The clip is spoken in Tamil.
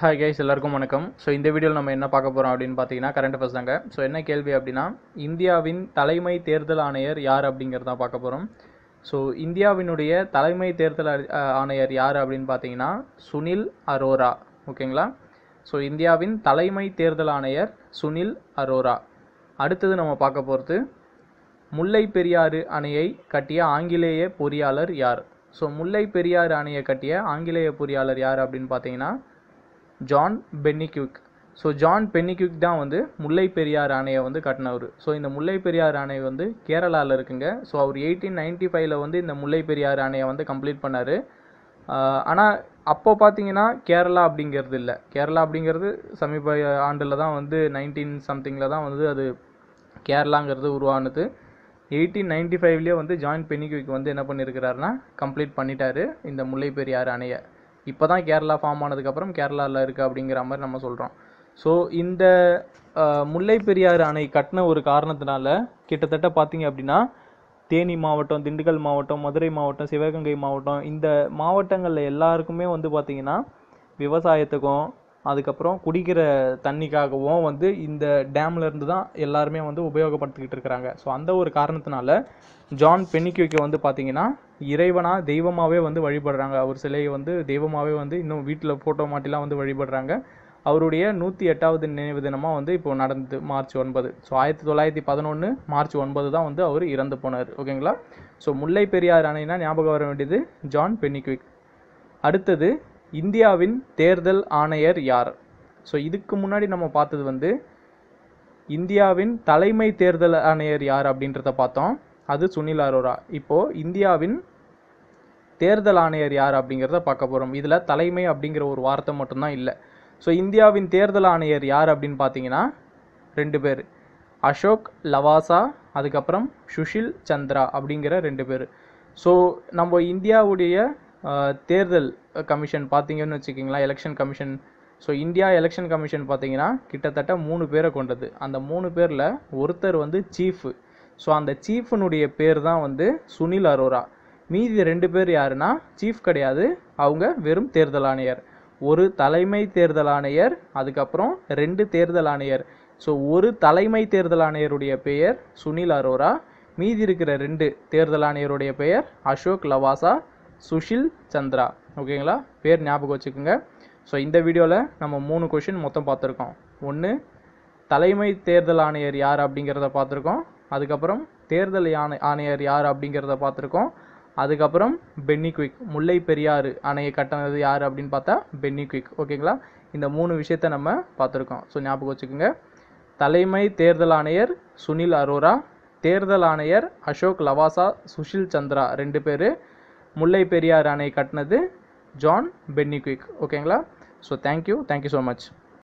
ஹாய் கைஸ் எல்லாருக்கும் வணக்கம். ஸோ இந்த வீடியோவில் நம்ம என்ன பார்க்க போகிறோம் அப்படின்னு பார்த்தீங்கன்னா கரண்ட் அஃபேர்ஸ் தாங்க. ஸோ என்ன கேள்வி அப்படின்னா இந்தியாவின் தலைமை தேர்தல் ஆணையர் யார் அப்படிங்கிறத பார்க்க போகிறோம் ஸோ இந்தியாவினுடைய தலைமை தேர்தல் அ- ஆணையர் யார் அப்படின்னு பார்த்தீங்கன்னா சுனில் அரோரா. ஓகேங்களா? ஸோ இந்தியாவின் தலைமை தேர்தல் ஆணையர் சுனில் அரோரா. அடுத்தது நம்ம பார்க்க போகிறது முல்லை பெரியாறு அணையை கட்டிய ஆங்கிலேய பொறியாளர் யார்? ஸோ முல்லை பெரியாறு அணையை கட்டிய ஆங்கிலேய பொறியாளர் யார் அப்படின்னு பார்த்தீங்கன்னா John Pennycuick so John Pennycuick தான் வந்து முல்லை பெரியார் அணையை வந்து கட்டினவர். ஸோ இந்த முல்லை பெரியார் அணை வந்து கேரளாவில் இருக்குங்க. ஸோ அவர் எயிட்டீன் நைன்டி ஃபைவ்ல வந்து இந்த முல்லை பெரியார் அணையை வந்து கம்ப்ளீட் பண்ணார். ஆனால் அப்போ பார்த்தீங்கன்னா கேரளா அப்படிங்கிறது இல்லை. கேரளா அப்படிங்கிறது சமீப ஆண்டில் தான் வந்து நைன்டீன் சம்திங்கில் தான் வந்து அது கேரளாங்கிறது உருவானது. எயிட்டீன் நைன்டி ஃபைவ்லேயே வந்து ஜாயின் பெனிக்விக் வந்து என்ன பண்ணியிருக்கிறாருன்னா கம்ப்ளீட் பண்ணிட்டாரு இந்த முல்லை பெரியாறு அணையை இப்போ தான் கேரளா ஃபார்ம் ஆனதுக்கப்புறம் கேரளாவில் இருக்குது அப்படிங்கிற மாதிரி நம்ம சொல்கிறோம் ஸோ இந்த முல்லை பெரியாறு அணை கட்டின ஒரு காரணத்தினால கிட்டத்தட்ட பார்த்தீங்க அப்படின்னா தேனி மாவட்டம் திண்டுக்கல் மாவட்டம் மதுரை மாவட்டம் சிவகங்கை மாவட்டம் இந்த மாவட்டங்களில் எல்லாருக்குமே வந்து பார்த்திங்கன்னா விவசாயத்துக்கும் அதுக்கப்புறம் குடிக்கிற தண்ணிக்காகவும் வந்து இந்த டேம்ல இருந்து தான் எல்லாருமே வந்து உபயோகப்படுத்திக்கிட்டு இருக்கிறாங்க. ஸோ அந்த ஒரு காரணத்தினால ஜான் பெனிக்யூக்கு வந்து பார்த்தீங்கன்னா இறைவனாக தெய்வமாகவே வந்து வழிபடுறாங்க. அவர் சிலையை வந்து தெய்வமாகவே வந்து இன்னும் வீட்டில் ஃபோட்டோ மாட்டிலாம் வந்து வழிபடுறாங்க. அவருடைய நூற்றி எட்டாவது நினைவு தினமாக வந்து இப்போ நடந்தது மார்ச் ஒன்பது. ஸோ ஆயிரத்தி தொள்ளாயிரத்தி பதினொன்று மார்ச் ஒன்பது தான் வந்து அவர் இறந்து போனார். ஓகேங்களா ஸோ முல்லை பெரியார் அணைனா ஞாபகம் வர வேண்டியது ஜான் பெனிக்விக் அடுத்தது இந்தியாவின் தேர்தல் ஆணையர் யார்? ஸோ இதுக்கு முன்னாடி நம்ம பார்த்தது வந்து இந்தியாவின் தலைமை தேர்தல் ஆணையர் யார் அப்படின்றத பார்த்தோம். அது சுனில் அரோரா. இப்போது இந்தியாவின் தேர்தல் ஆணையர் யார் அப்படிங்கிறத பார்க்க போகிறோம் இதில் தலைமை அப்படிங்கிற ஒரு வார்த்தை மட்டும்தான் இல்லை. ஸோ இந்தியாவின் தேர்தல் ஆணையர் யார் அப்படின்னு பார்த்தீங்கன்னா ரெண்டு பேர். அசோக் லவாசா அதுக்கப்புறம் சுஷில் சந்திரா அப்படிங்கிற ரெண்டு பேர். ஸோ நம்ம இந்தியாவுடைய தேர்தல் கமிஷன் பார்த்தீங்கன்னு வச்சுக்கிங்களா election commission. So India election commission பார்த்தீங்கன்னா கிட்டத்தட்ட மூணு பேரை கொண்டது. அந்த மூணு பேரில் ஒருத்தர் வந்து சீஃபு ஸோ அந்த சீஃபனுடைய பேர் தான் வந்து சுனில் அரோரா. மீதி ரெண்டு பேர் யாருன்னா சீஃப் கிடையாது. அவங்க வெறும் தேர்தல் ஆணையர். ஒரு தலைமை தேர்தல் ஆணையர் அதுக்கப்புறம் ரெண்டு தேர்தல் ஆணையர். ஸோ ஒரு தலைமை தேர்தல் ஆணையருடைய பெயர் சுனில் அரோரா. மீதி இருக்கிற ரெண்டு தேர்தல் ஆணையருடைய பெயர் அசோக் லவாசா. சுஷில் சந்திரா. ஓகேங்களா? பேர் ஞாபகம் வச்சுக்கோங்க. ஸோ இந்த வீடியோவில் நம்ம மூணு கொஷின் மொத்தம் பார்த்துருக்கோம். ஒன்று தலைமை தேர்தல் ஆணையர் யார் அப்படிங்கிறத பார்த்துருக்கோம். அதுக்கப்புறம் தேர்தல் யானை ஆணையர் யார் அப்படிங்கிறத பார்த்துருக்கோம். அதுக்கப்புறம் பென்னி குயிக் முல்லை பெரியாறு அணையை கட்டினது யார் அப்படின்னு பார்த்தா பென்னி குயிக் ஓகேங்களா? இந்த மூணு விஷயத்த நம்ம பார்த்துருக்கோம். ஸோ ஞாபகம் வச்சுக்கோங்க. தலைமை தேர்தல் ஆணையர் சுனில் அரோரா தேர்தல் ஆணையர் அசோக் லவாசா சுஷில் சந்திரா ரெண்டு பேர். முல்லை பெரியாறு அணை கட்டினது ஜான் பென்னிக்விக் ஓகேங்களா so thank you thank you so much